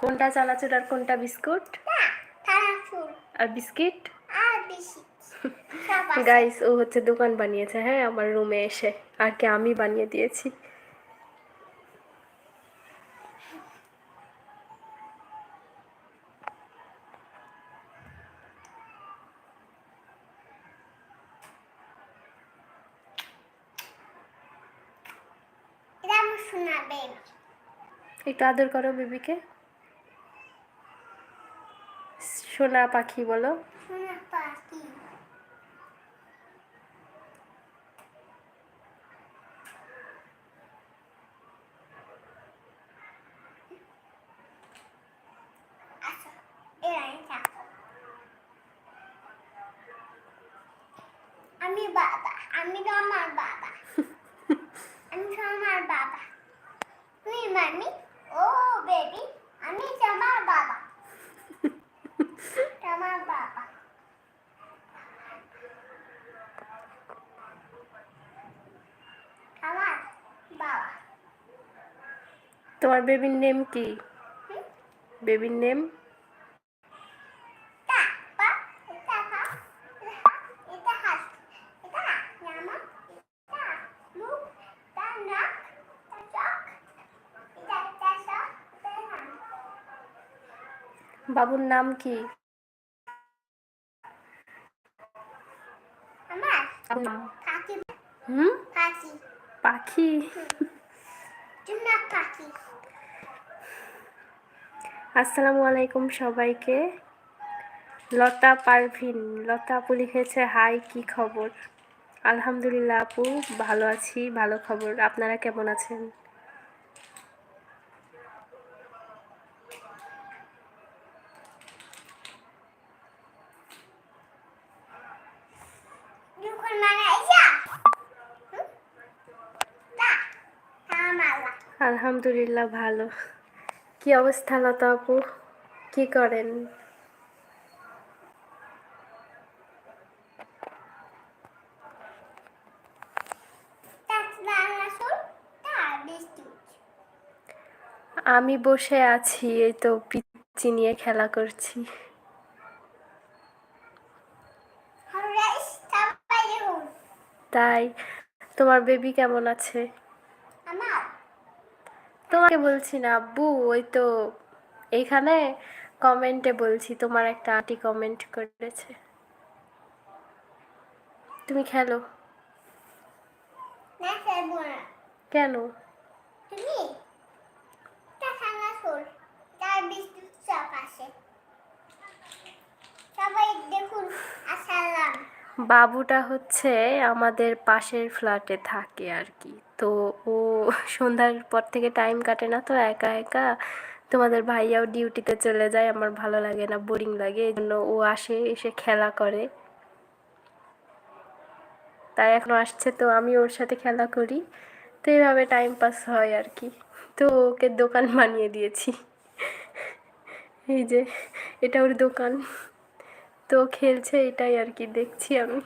কোনটা চানাচুর আর কোনটা বিস্কুট? আর বিস্কিট। গাইস ও হচ্ছে দোকান বানিয়েছে হ্যাঁ আমার রুমে এসে। আর কি আমি বানিয়ে দিয়েছি। এটা একটু আদর করো বেবিকে। সোনা পাখি বলো শোনা পাখি আচ্ছা এরাই থাকো আমি বাবা আমি তো আমার বাবা আমি তো আমার বাবা তুই মামি ও বেবি আমি তোমার বাবা তোমার বাবা আমার বাবা তোমার বেবির নেম কি? বেবির নেম বাবুর নাম। কি হুম? পাখি। আসসালামু আলাইকুম সবাইকে। লতা পারভিন, লতা আপু লিখেছে, হাই, কি খবর? আলহামদুলিল্লাহ আপু, ভালো আছি, ভালো খবর। আপনারা কেমন আছেন যখন মানে আইসা হুম? তা তামালা আলহামদুলিল্লাহ ভালো। কি অবস্থা লতা আপু? কি করেন? আমি বসে আছি এই তো পিচ্চি নিয়ে খেলা করছি। তাই তোমার বেবি কেমন আছে? তোমাকে বলছি না আব্বু ওই তো এইখানে কমেন্টে বলছি তোমার একটা আন্টি কমেন্ট করেছে। তুমি খেলো। কেন? বাবুটা হচ্ছে আমাদের পাশের ফ্ল্যাটে থাকে আর কি। তো ও সন্ধ্যার পর থেকে টাইম কাটে না তো একা একা। তোমাদের ভাইয়াও ডিউটিতে চলে যায়, আমার ভালো লাগে না বোরিং লাগে, এই জন্য ও আসে, এসে খেলা করে। তাই এখন আসছে, তো আমি ওর সাথে খেলা করি। তো এইভাবে টাইম পাস হয় আর কি। তো ওকে দোকান বানিয়ে দিয়েছি। এই যে, এটা ওর দোকান। তো খেলছে, এটাই আর কি, দেখছি আমি।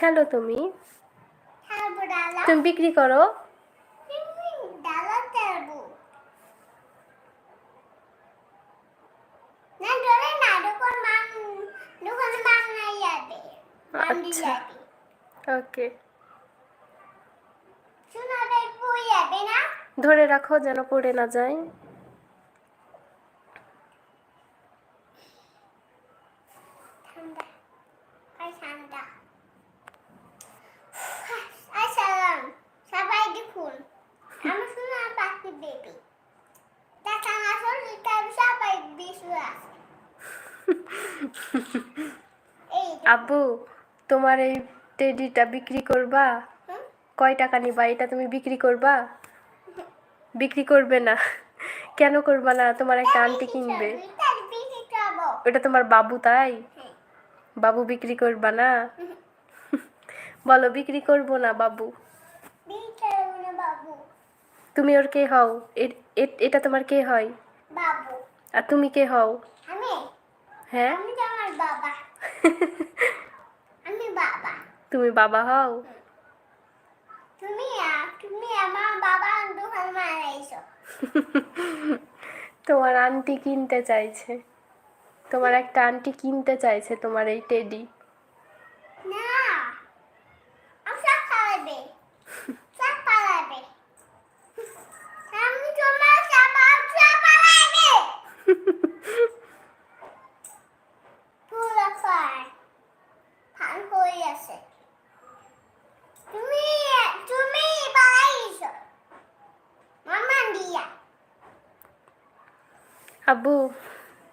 খেলো তুমি? তুমি বিক্রি করো? আচ্ছা। ওকে। ধরে রাখো যেন পড়ে না যায় ঠান্ডা আই ঠান্ডা আসসালাম সবাই দেখুন আমি শোনা পাখি বেবি দেখা না শুনলে তার সবাই বিশ্বাস আব্বু তোমার এই টেডিটা বিক্রি করবা? কয় টাকা নিবা? এটা তুমি বিক্রি করবা? বিক্রি করবে না। কেন করবা না? তোমার একটা আন্টি কিনবে। ওটা তোমার বাবু তাই? হ্যাঁ। বাবু বিক্রি করবা না? বলো বিক্রি করব না বাবু? তুমি ওর কে হও? এটা তোমার কে হয়? আর তুমি কে হও? হ্যাঁ? আমি বাবা। তুমি বাবা হও? তুমি তুমি আমার বাবা দোকান মারাইছো তোমার আন্টি কিনতে চাইছে। তোমার একটা আন্টি কিনতে চাইছে তোমার এই টেডি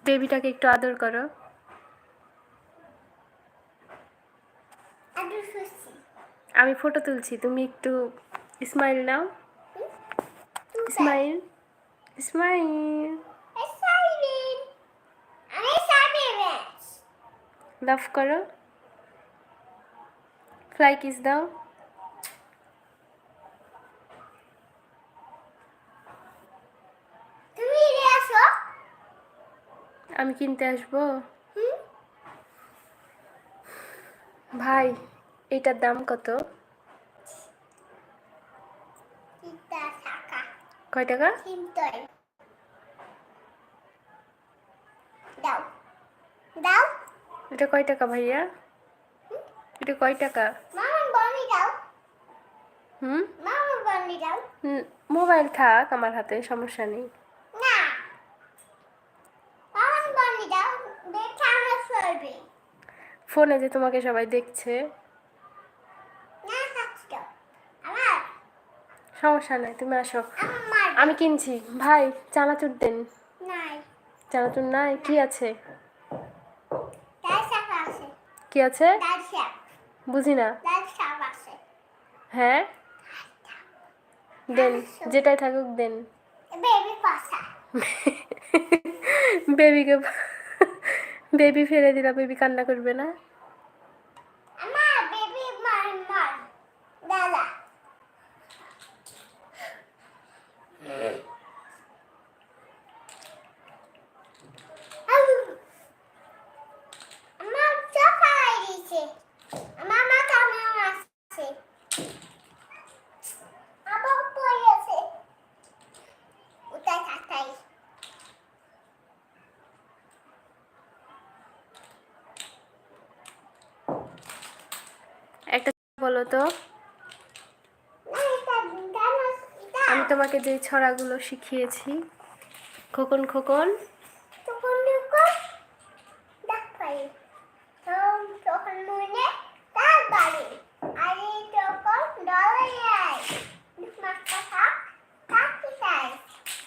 বেবিটাকে একটু আদর করো। আমি ফটো তুলছি তুমি একটু স্মাইল নাও। Smile smile! লাভ করো। ফ্লাই কিস দাও তুমি রে আসো আমি কিনতে আসব? ভাই এটার দাম কত? কয় টাকা? এটা কয় টাকা ভাইয়া? এটা কয় টাকা? হুম, মোবাইল থাক আমার হাতে সমস্যা নেই না মামা বনি দাও দেখে আমার চলবে ফোনে যে তোমাকে সবাই দেখছে। সমস্যা নাই তুমি আসো। আমি কিনছি। ভাই চানাচুর দেন। চানাচুর নাই কি আছে? কি আছে? বুঝি না। হ্যাঁ? দেন যেটাই থাকুক দেন। বেবি বেবিকে বেবি ফেলে দিলা বেবি কান্না করবে না আমার বেবি মার মার দাদা আমার চোখ হারাই দিয়েছে আমার মাথা আমার আসছে আবার পড়ে আছে উঠাই থাকাই একটা বলো তো? আমি তোমাকে যেই ছড়াগুলো শিখিয়েছি, খোকন খোকন।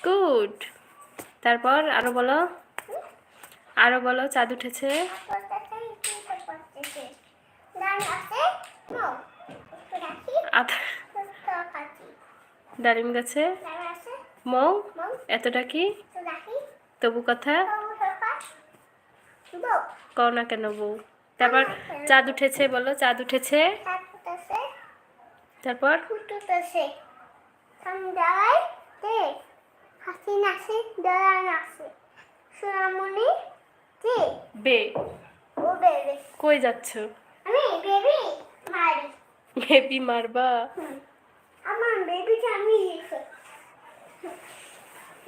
গুড। তারপর আরও বলো। আরও বলো, চাঁদ উঠেছে। আধা ডালিম গাছে। মৌ এতটা কি? তবু কথা। কও না কেন বউ? তারপর চাঁদ উঠেছে বলো চাঁদ উঠেছে। তারপর? বে। কই যাচ্ছ? আমি বেবি বেবি মারবা। আমার বেবিটা আমি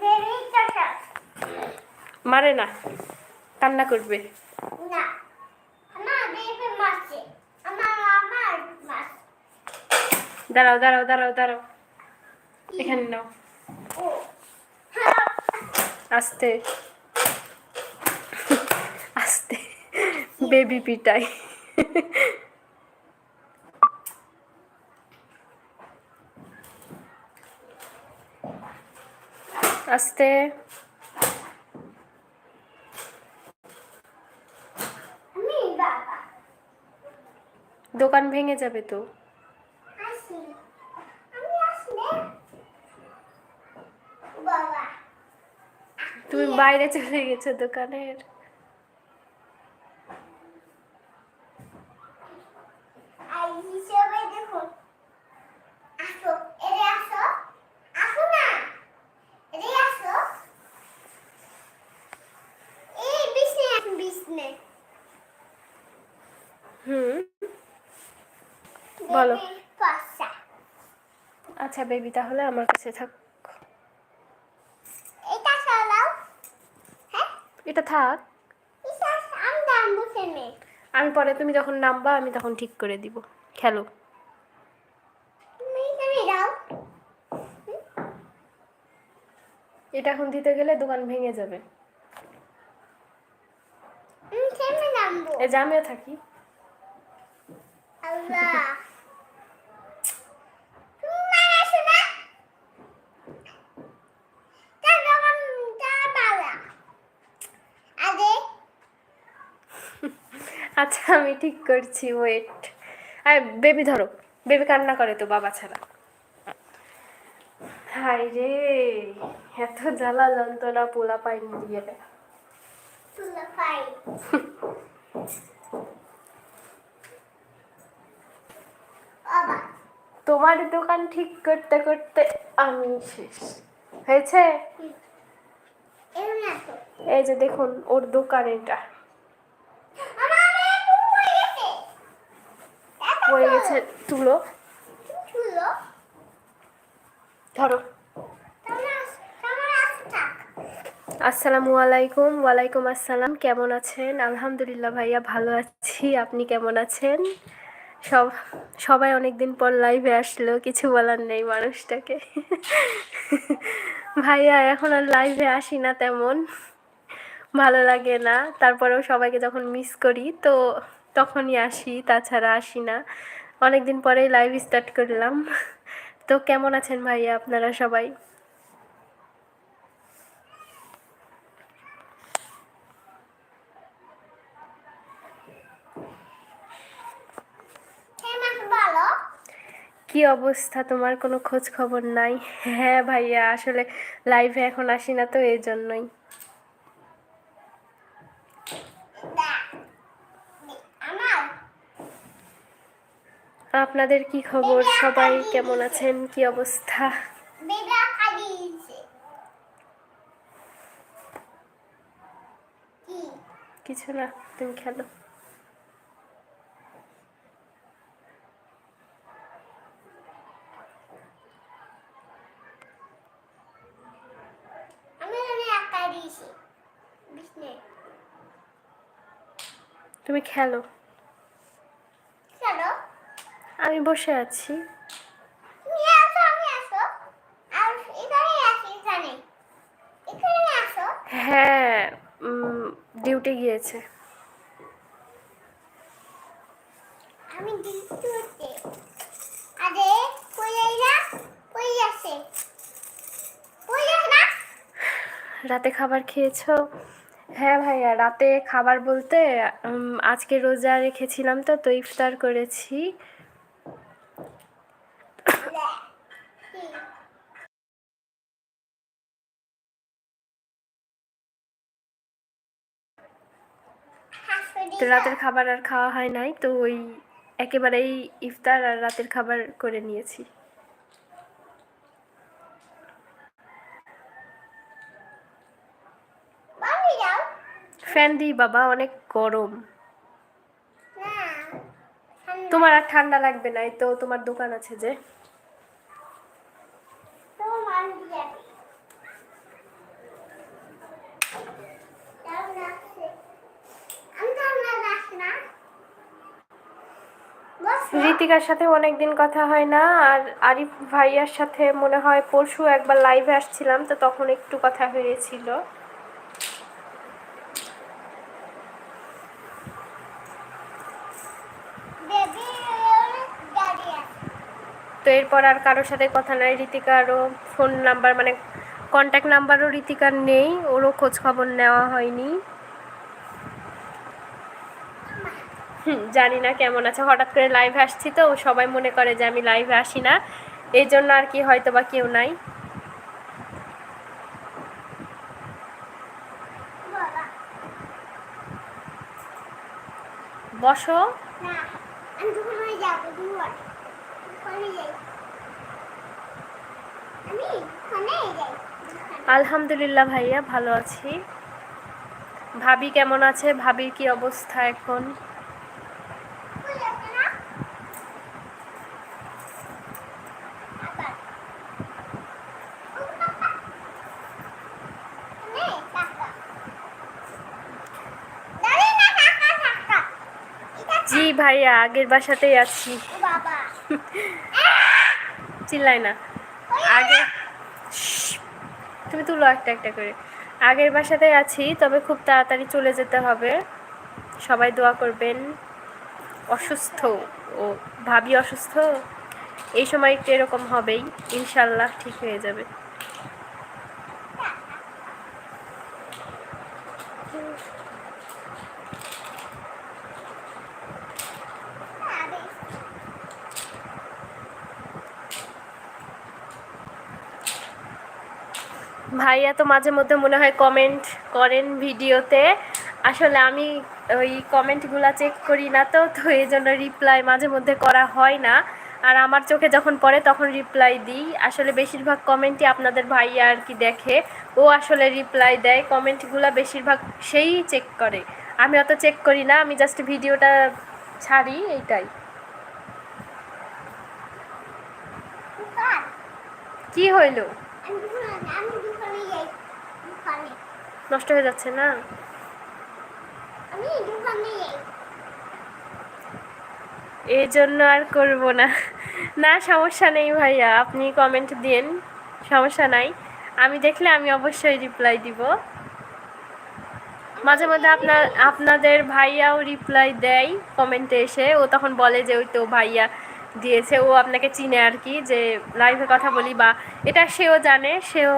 বেবি চাচা মারে না কান্না করবে। না আমার বেবি মাছে আমার আমার দাঁড়াও দাঁড়াও দাঁড়াও দাঁড়াও। এখানে নাও। আস্তে। আস্তে। বেবি পিটাই। আস্তে। দোকান ভেঙে যাবে তো। তুমি বাইরে চলে গেছো দোকানের আর হিসেবে দেখুন আসো এরে আসো আসো না এরে আসো এই বিছনে আসুন বিছনে হুম। বলো। আচ্ছা বেবি তাহলে আমার কাছে থাক। এটা থাক। ইসাস আমি দাম বুঝে আমি পরে তুমি যখন নামবা আমি তখন ঠিক করে দিব। খেলো। এটা এখন দিতে গেলে দোকান ভেঙে যাবে। আমি আমিও থাকি আল্লাহ তুমি না আসো না তার দোকান তার বাবা আগে আচ্ছা আমি ঠিক করছি ওয়েট আর বেবি ধরো। বেবি কান্না করে তো বাবা ছাড়া। হাই রে, এত জ্বালা যন্ত্রণা পোলা পাইনি দিয়ে। তুলা পাই বাবা তোমার দোকান ঠিক করতে করতে আমি শেষ। হয়েছে? এই যে দেখুন, ওর দোকান এটা। হয়ে গেছে তুলো। ধরো। আসসালামু আলাইকুম, ওয়ালাইকুম আসসালাম। কেমন আছেন? আলহামদুলিল্লাহ ভাইয়া, ভালো আছি। আপনি কেমন আছেন? সব, সবাই অনেক দিন পর লাইভে আসলো, কিছু বলার নেই মানুষটাকে। ভাইয়া, এখন আর লাইভে আসি না তেমন। ভালো লাগে না। তারপরেও সবাইকে যখন মিস করি, তো তখনই আসি, তাছাড়া আসি না। অনেক দিন পরেই লাইভ স্টার্ট করলাম। তো কেমন আছেন ভাইয়া আপনারা সবাই কেমন বলো কি অবস্থা? তোমার কোনো খোঁজ খবর নাই? হ্যাঁ ভাইয়া, আসলে লাইভে এখন আসি না তো এই জন্যই আপনাদের কি খবর? সবাই কেমন আছেন? কি অবস্থা? কিছু না, তুমি খেলো আমি ওখানে একা দিয়েছি বিষ্ণু তুমি খেলো। আমি বসে আছি। তুমি আসো আমি আসো আর এখানে আসি এখানে এখানে আসো হ্যাঁ ডিউটি গিয়েছে। আমি আরে রাতে খাবার খেয়েছো? হ্যাঁ ভাইয়া, রাতে খাবার বলতে আজকে রোজা রেখেছিলাম তো তো ইফতার করেছি। তো রাতের খাবার আর খাওয়া হয় নাই, তো ওই একেবারেই ইফতার আর রাতের খাবার করে নিয়েছি বাড়ি যাও ফ্যান দিই বাবা অনেক গরম। তোমার আর ঠান্ডা লাগবে না তো তোমার দোকান আছে যে। ঋতিকার সাথে অনেকদিন কথা হয় না আর আরিফ ভাইয়ার সাথে মনে হয় পরশু একবার লাইভে আসছিলাম তো তখন একটু কথা হয়েছিল বেবি গাড়ি আছে তো এরপর আর কারোর সাথে কথা নাই ঋতিকারও ফোন নাম্বার মানে কন্ট্যাক্ট নাম্বারও ঋতিকার নেই, ওরও খোঁজ খবর নেওয়া হয়নি। জানি না কেমন আছে, হঠাৎ করে লাইভে আসছি তো সবাই মনে করে যে আমি লাইভে আসি না, এই জন্য আর কি হয়তো বা কেউ নাই। বসো। না, আমি আলহামদুলিল্লাহ ভাইয়া ভালো আছি। ভাবি কেমন আছে? ভাবির কি অবস্থা এখন? জি ভাইয়া আগের বাসাতেই আছি। চিল্লাই না। আগে তুমি তুলো একটা একটা করে। আগের বাসাতে আছি, তবে খুব তাড়াতাড়ি চলে যেতে হবে। সবাই দোয়া করবেন। অসুস্থ ও ভাবি অসুস্থ? এই সময় একটু এরকম হবেই। ইনশাল্লাহ ঠিক হয়ে যাবে আরে ভাইয়া তো মাঝে মধ্যে মনে হয় কমেন্ট করেন ভিডিওতে। আসলে আমি ওই কমেন্টগুলো চেক করি না তো তো এই জন্য রিপ্লাই মাঝে মধ্যে করা হয় না। আর আমার চোখে যখন পড়ে তখন রিপ্লাই দিই। আসলে বেশিরভাগ কমেন্টই আপনাদের ভাইয়া আর কি দেখে। ও আসলে রিপ্লাই দেয় কমেন্টগুলো বেশিরভাগ সেই চেক করে। আমি অত চেক করি না আমি জাস্ট ভিডিওটা ছাড়ি এইটাই। কি হইল আমি দোকানে আমি দোকানে যাই দোকানে নষ্ট হয়ে যাচ্ছে না? এই জন্য আর করব না। না সমস্যা নেই ভাইয়া আপনি কমেন্ট দিন সমস্যা নাই। আমি দেখলে আমি অবশ্যই রিপ্লাই দিব। মাঝে মধ্যে আপনার আপনাদের ভাইয়াও রিপ্লাই দেয় কমেন্টে এসে। ও তখন বলে যে ওই তো ভাইয়া দিয়েছে। ও আপনাকে চিনে আর কি যে লাইভে কথা বলি বা এটা সেও জানে সেও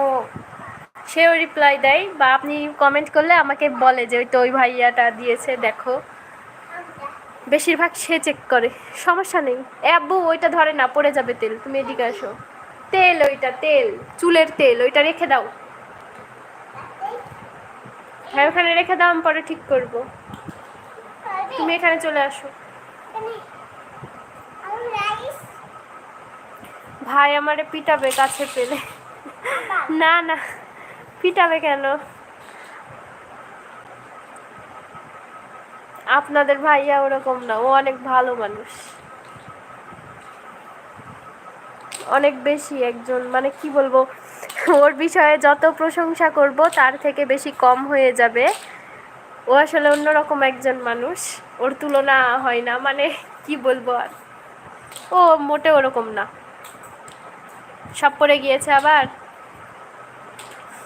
সেও রিপ্লাই দেয় বা আপনি কমেন্ট করলে আমাকে বলে যে ওই তো ওই ভাইয়াটা দিয়েছে, দেখো। বেশিরভাগ সে চেক করে, সমস্যা নেই। আব্বু, ওইটা ধরে না, পড়ে যাবে তেল, তুমি এদিকে আসো। তেল ওইটা, তেল, চুলের তেল, ওইটা রেখে দাও। হ্যাঁ ওখানে রেখে দাও, আমি পরে ঠিক করব। তুমি এখানে চলে আসো। ভাই আমারে পিটাবে কাছে পেলে। না না। পিটাবে কেন? আপনাদের ভাইয়া ওরকম না, ও অনেক ভালো মানুষ। অনেক বেশি একজন মানে কি বলব, ওর বিষয়ে যত প্রশংসা করব তার থেকে বেশি কম হয়ে যাবে। ও আসলে অন্যরকম একজন মানুষ, ওর তুলনা হয় না মানে কি বলব আর। ও মোটে ওরকম না। সব পড়ে গিয়েছে আবার দেও না আমি আমি খুশি না আবার কই যাবে আবার ও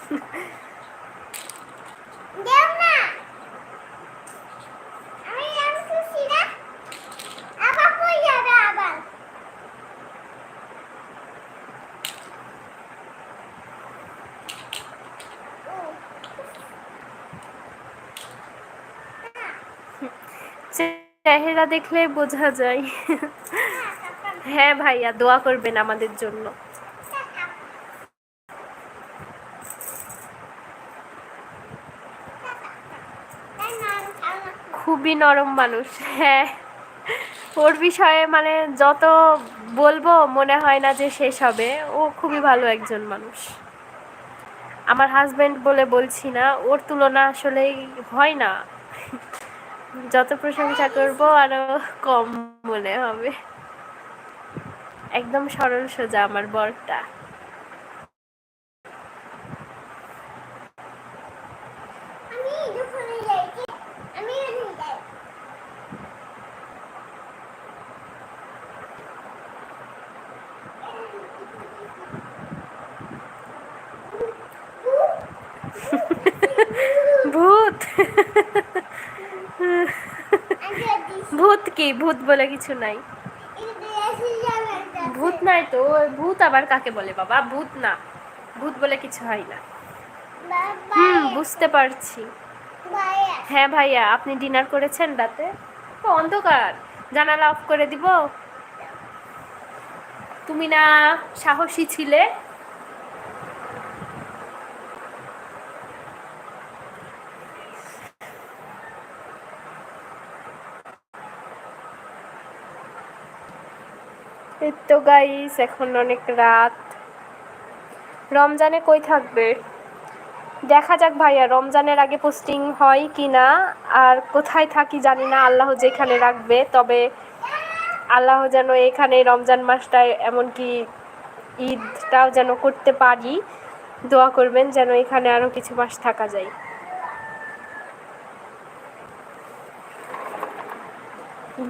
চেহারা দেখলে বোঝা যায়। হ্যাঁ ভাইয়া দোয়া করবেন আমাদের জন্য তাই না আমি খাব না। খুবই নরম মানুষ। হ্যাঁ। ওর বিষয়ে মানে যত বলব, মনে হয় না যে শেষ হবে। ও খুবই ভালো একজন মানুষ। আমার হাজবেন্ড বলে বলছি না, ওর তুলনা আসলেই হয় না। যত প্রশংসা করব, আরও কম মনে হবে। একদম সরল সোজা আমার বরটা আমি দোকানে যাই কি? আমি ওখানে যাই ভূত আমি দিস ভূত কি? ভূত বলে কিছু নাই। ভূত নাই তো ভূত আবার কাকে বলে বাবা? ভূত না। ভূত বলে কিছু হয় না। হুম, বুঝতে পারছি। হ্যাঁ ভাইয়া, আপনি ডিনার করেছেন রাতে? তো অন্ধকার। জানালা অফ করে দিব। তুমি না সাহসী ছিলে এই তো গাইস এখন অনেক রাত। রমজানে কই থাকবে? দেখা যাক ভাইয়া, রমজানের আগে পোস্টিং হয় কি না? আর কোথায় থাকি জানি না, আল্লাহ যেখানে রাখবে। তবে আল্লাহ যেন এখানে রমজান মাসটায় এমনকি ঈদটাও যেন করতে পারি। দোয়া করবেন যেন এখানে আরও কিছু মাস থাকা যায়।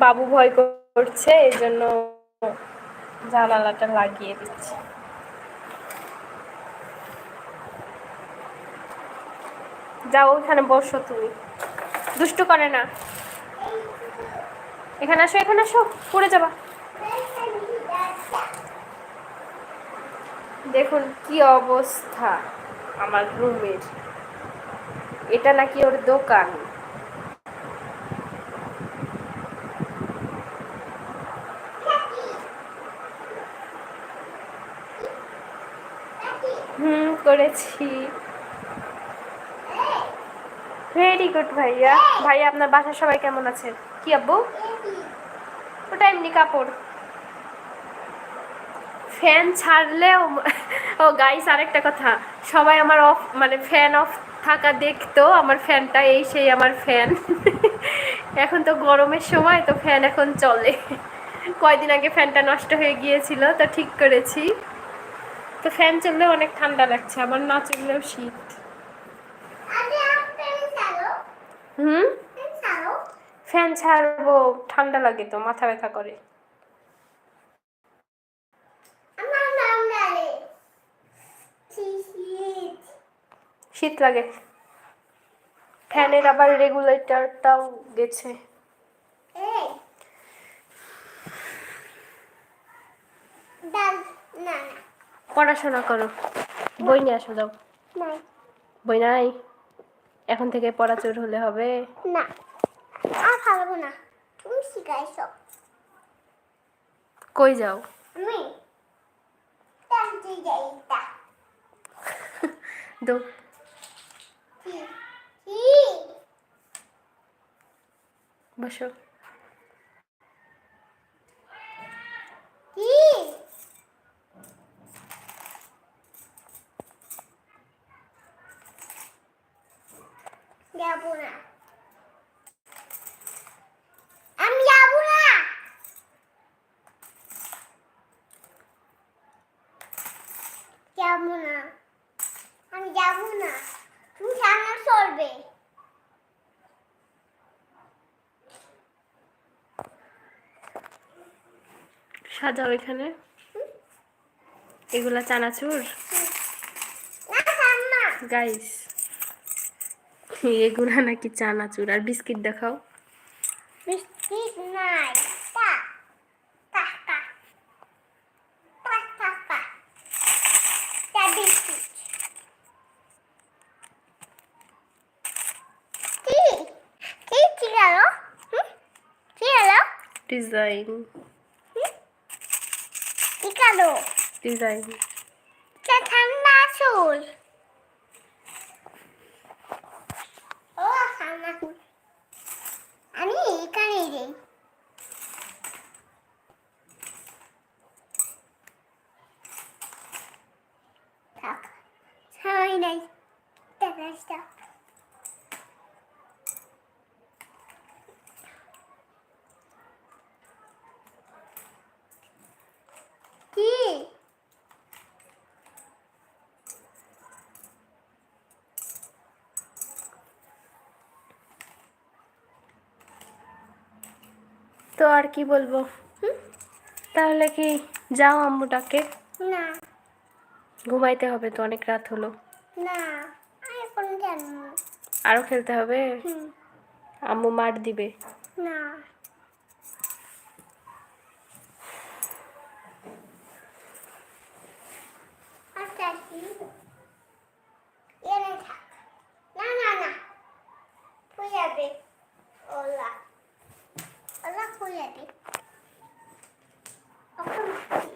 বাবু ভয় করছে এই জন্য জানালাটা লাগিয়ে দিচ্ছি। যাও ওইখানে বসো তুমি। দুষ্টু করে না। এখানে আসো এখানে আসো, পড়ে যাবা। দেখুন কি অবস্থা আমার রুমের। এটা নাকি ওর দোকান। হুম, করেছি। ভেরি গুড ভাইয়া। ভাইয়া, আপনার বাসার সবাই কেমন আছে কি আব্বু? ওটা এমনি কাপড়। ফ্যান ছাড়লেও ও গাইস আরেকটা কথা। সবাই আমার অফ মানে ফ্যান অফ থাকা দেখতো, আমার ফ্যানটা এই সেই আমার ফ্যান এখন তো গরমের সময়, তো ফ্যান এখন চলে। কয়দিন আগে ফ্যানটা নষ্ট হয়ে গিয়েছিল, তো ঠিক করেছি। তো ফ্যান চললেও অনেক ঠান্ডা লাগছে আবার না চললেও শীত। হুম? ফ্যান ছাড়বো ঠান্ডা লাগে তো মাথা ব্যথা করে। শীত লাগে। ফ্যানের আবার রেগুলেটরটাও গেছে। পড়াশোনা করো। বই নিয়ে আসো দাও বই নাই? এখন থেকে পড়া চোর হলে হবে। না। আর পারব না। তুমি শিখাইছো। কই যাও? আমি দো। বসো। কি? যাব না। আমি যাব না। যাব না। আমি যাব না। তুমি সামনে চলবে সাজাও এখানে। এগুলা চানাচুর? না গাইস এগুলা নাকি চানাচুর। আর বিস্কিট দেখাও। বিস্কিট নাই। ডিজাইন কি? গেল? ডিজাইন। ঠান্ডা চুল ও ঠান্ডা চুল আমি এখানে যাই থাক নাই। দেখাচ্ছা কি? তো আর কি বলব? তাহলে কি যাও আম্মুটাকে? না। ঘুমাইতে হবে তো অনেক রাত হলো। আরও খেলতে হবে? আম্মু মার দিবে। না। আচ্ছা থাক না না না হয়ে যাবে ওলা ওলা হয়ে যাবে ওকে মারছি।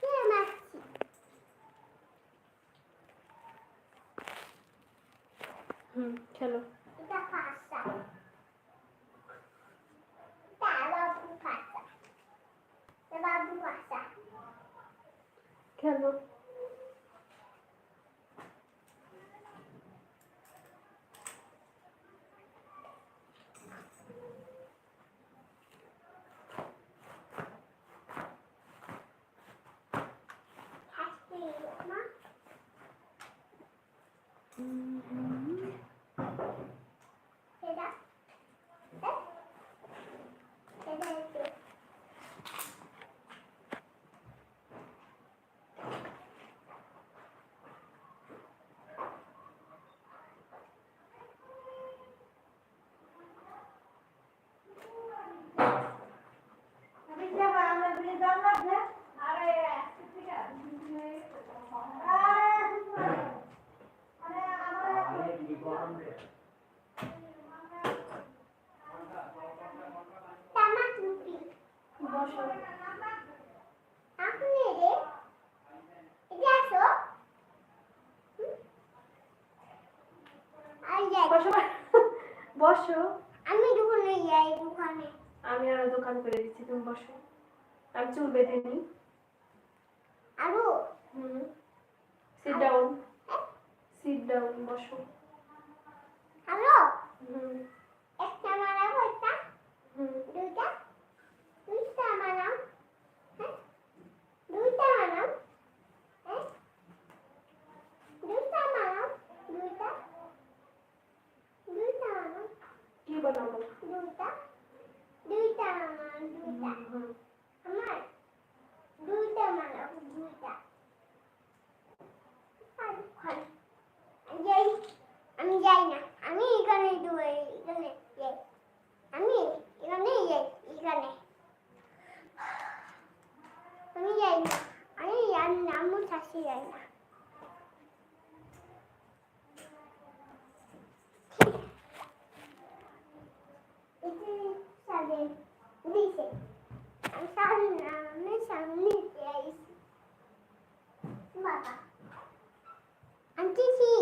কে মারছি? হুম খেলো। খেলো। হাসি বসো। বসো। আমি দোকানে যাই দোকানে। আমি আরও দোকান করে দিচ্ছি তুমি বসো। আমি চুল বেঁধে নিই আরও হুম সিট ডাউন সিট ডাউন বসো আরও হুম একটা মারাবো একটা হুম দুইটা দুইটা মারাম হ্যাঁ দুইটা মারাম হ্যাঁ দুইটা মারাম দুইটা দুইটা মারাম কি বানাবো দুইটা দুইটা মারাম দুইটা হুম আমার দুইটা মারাম দুইটা আর ভালো। আমি যাই আমি যাই না আমি এখানে দুই এখানে যাই আমি এখানে যাই এখানে আমি যাই না আমি জানি না আমার শাশি যাই না এটি সামনে দিছে আমি সামনে আমি সামনে যাইছি বাবা আন্টি কি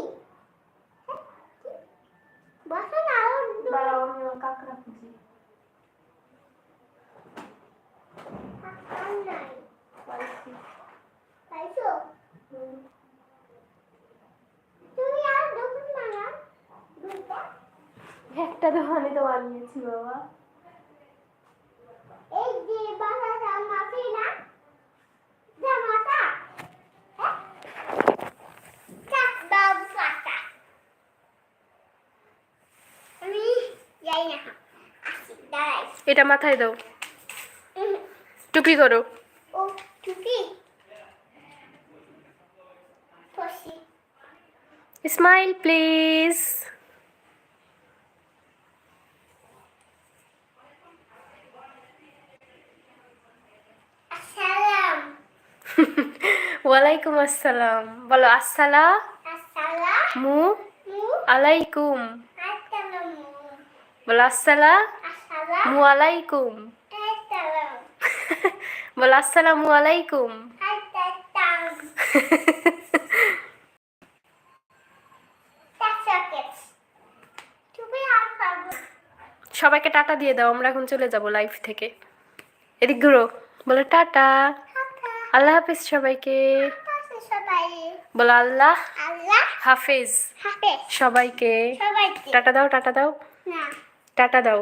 বসো না আর দাঁড়াও আমি আমার কাকড়া খুঁজি আর নাই পাইছি পাইছো হুম। তুমি আর দোকান বানাও দুইটা একটা দোকানে তো বানিয়েছি বাবা। এই যে বাসা জামাতে না জামাতা হ্যাঁ? এটা মাথায় দাও। টুপি করো। ও টুপি? স্মাইল প্লিজ আসসালাম ওয়ালাইকুম আসসালাম বলো আসসালা আসসালাম মু আলাইকুম বলো আসসালা আসসালাম মু আলাইকুম বলো আসসালামু আলাইকুম সবাইকে টাটা দিয়ে দাও আমরা এখন চলে যাব লাইভ থেকে। এদিক ঘুরো। বলো টাটা। আল্লাহ হাফিজ সবাইকে। বলো আল্লাহ। হাফিজ। সবাইকে। টাটা দাও টাটা দাও। টাটা দাও।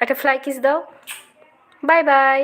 একটা ফ্লাই কিস দাও। Bye bye.